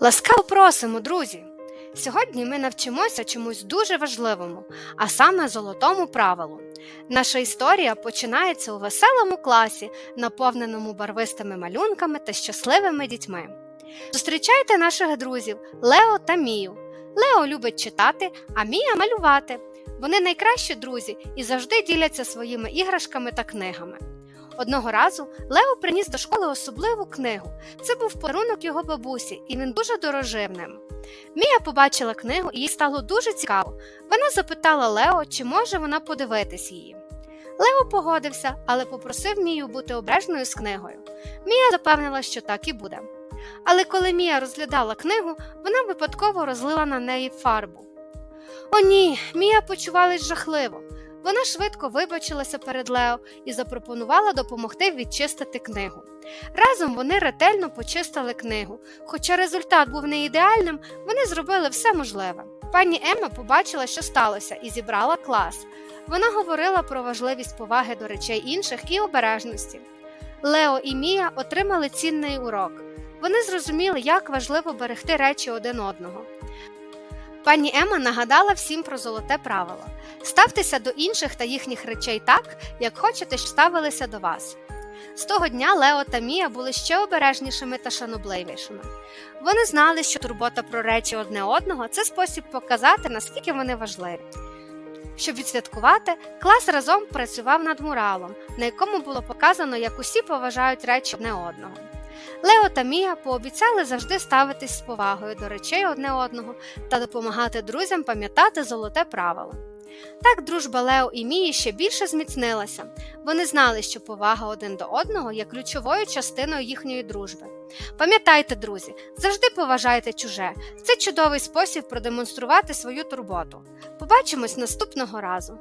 Ласкаво просимо, друзі! Сьогодні ми навчимося чомусь дуже важливому, а саме золотому правилу. Наша історія починається у веселому класі, наповненому барвистими малюнками та щасливими дітьми. Зустрічайте наших друзів Лео та Мію. Лео любить читати, а Мія малювати. Вони найкращі друзі і завжди діляться своїми іграшками та книгами. Одного разу Лео приніс до школи особливу книгу. Це був подарунок його бабусі, і він дуже дорожив ним. Мія побачила книгу і їй стало дуже цікаво. Вона запитала Лео, чи може вона подивитись її. Лео погодився, але попросив Мію бути обережною з книгою. Мія запевнила, що так і буде. Але коли Мія розглядала книгу, вона випадково розлила на неї фарбу. О, ні, Мія почувалась жахливо. Вона швидко вибачилася перед Лео і запропонувала допомогти відчистити книгу. Разом вони ретельно почистили книгу. Хоча результат був не ідеальним, вони зробили все можливе. Пані Ема побачила, що сталося, і зібрала клас. Вона говорила про важливість поваги до речей інших і обережності. Лео і Мія отримали цінний урок. Вони зрозуміли, як важливо берегти речі один одного. Пані Ема нагадала всім про золоте правило ставтеся до інших та їхніх речей так, як хочете, щоб ставилися до вас. З того дня Лео та Мія були ще обережнішими та шанобливішими. Вони знали, що турбота про речі одне одного це спосіб показати, наскільки вони важливі. Щоб відсвяткувати, клас разом працював над муралом, на якому було показано, як усі поважають речі одне одного. Лео та Мія пообіцяли завжди ставитись з повагою до речей одне одного та допомагати друзям пам'ятати золоте правило. Так дружба Лео і Мії ще більше зміцнилася. Вони знали, що повага один до одного є ключовою частиною їхньої дружби. Пам'ятайте, друзі, завжди поважайте чуже. Це чудовий спосіб продемонструвати свою турботу. Побачимось наступного разу.